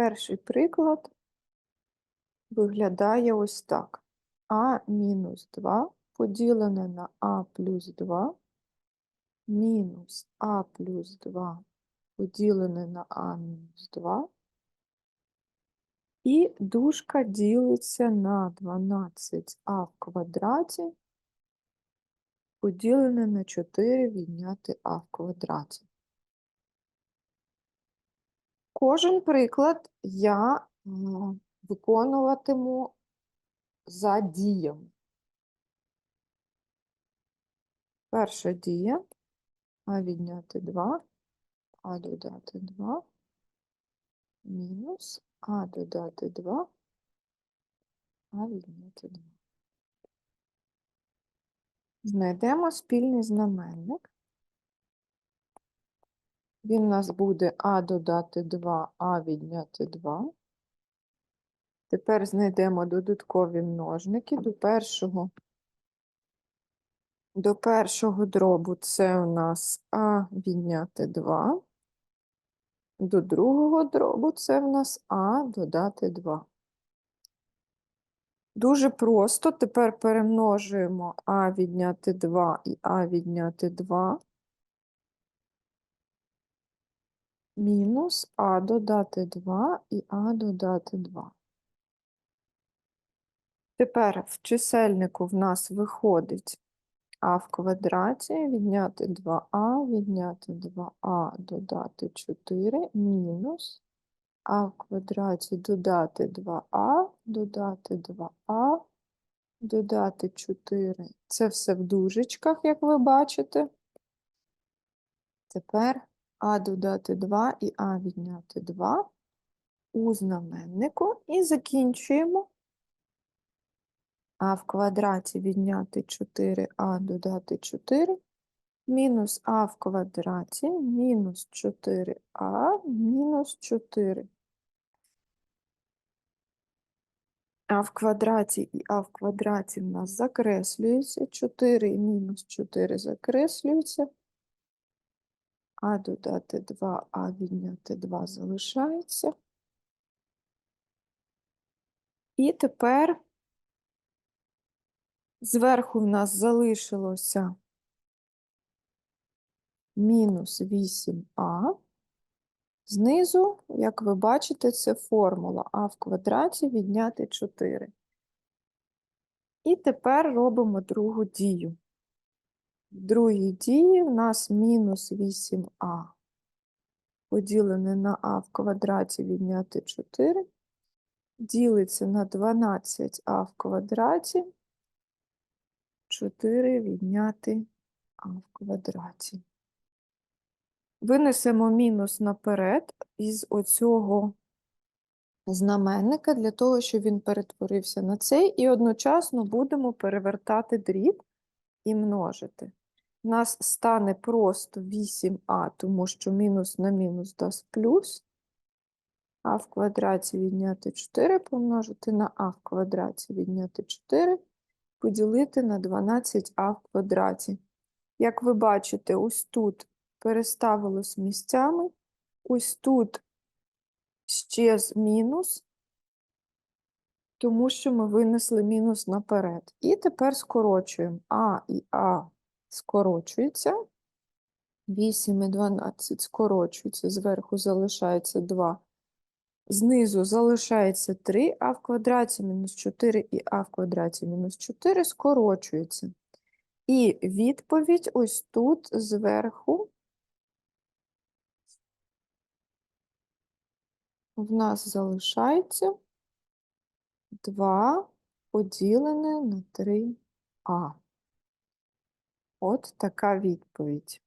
Перший приклад виглядає ось так. А мінус 2 поділене на А плюс 2 мінус А плюс 2 поділене на А мінус 2 і дужка ділиться на 12а в квадраті поділене на 4 відняти а в квадраті. Кожен приклад я виконуватиму за діями. Перша дія а відняти 2, а додати 2, мінус а додати 2, а відняти 2. Знайдемо спільний знаменник. Він у нас буде а додати 2, а відняти 2. Тепер знайдемо додаткові множники до першого. До першого дробу це у нас а відняти 2. До другого дробу це в нас а додати 2. Дуже просто. Тепер перемножуємо а відняти 2 і а відняти 2. Мінус а додати 2 і а додати 2. Тепер в чисельнику в нас виходить а в квадраті відняти 2а, відняти 2а, додати 4, мінус а в квадраті додати 2а, додати 2а, додати 4. Це все в дужечках, як ви бачите. Тепер а додати 2 і а відняти 2 у знаменнику і закінчуємо. А в квадраті відняти 4а додати 4, мінус а в квадраті, мінус 4а, мінус 4. А в квадраті і а в квадраті в нас закреслюється, 4 і мінус 4 закреслюються, а додати 2, а відняти 2 залишається. І тепер Зверху в нас залишилося мінус 8а. Знизу, як ви бачите, це формула а в квадраті відняти 4. І тепер робимо другу дію. Другій дії в нас мінус 8а поділене на а в квадраті відняти 4, ділиться на 12а в квадраті 4 відняти а в квадраті. Винесемо мінус наперед із оцього знаменника для того, щоб він перетворився на цей, і одночасно будемо перевертати дріб і множити. У нас стане просто 8а, тому що мінус на мінус дасть плюс, а в квадраті відняти 4 помножити на а в квадраті відняти 4 поділити на 12а в квадраті. Як ви бачите, ось тут переставилось місцями, ось тут щез мінус, тому що ми винесли мінус наперед. І тепер скорочуємо А і А скорочується. 8 і 12 скорочується, зверху залишається 2. Знизу залишається 3, а в квадраті мінус 4 і а в квадраті мінус 4 скорочується. І відповідь ось тут зверху в нас залишається 2 поділене на 3а. От така відповідь.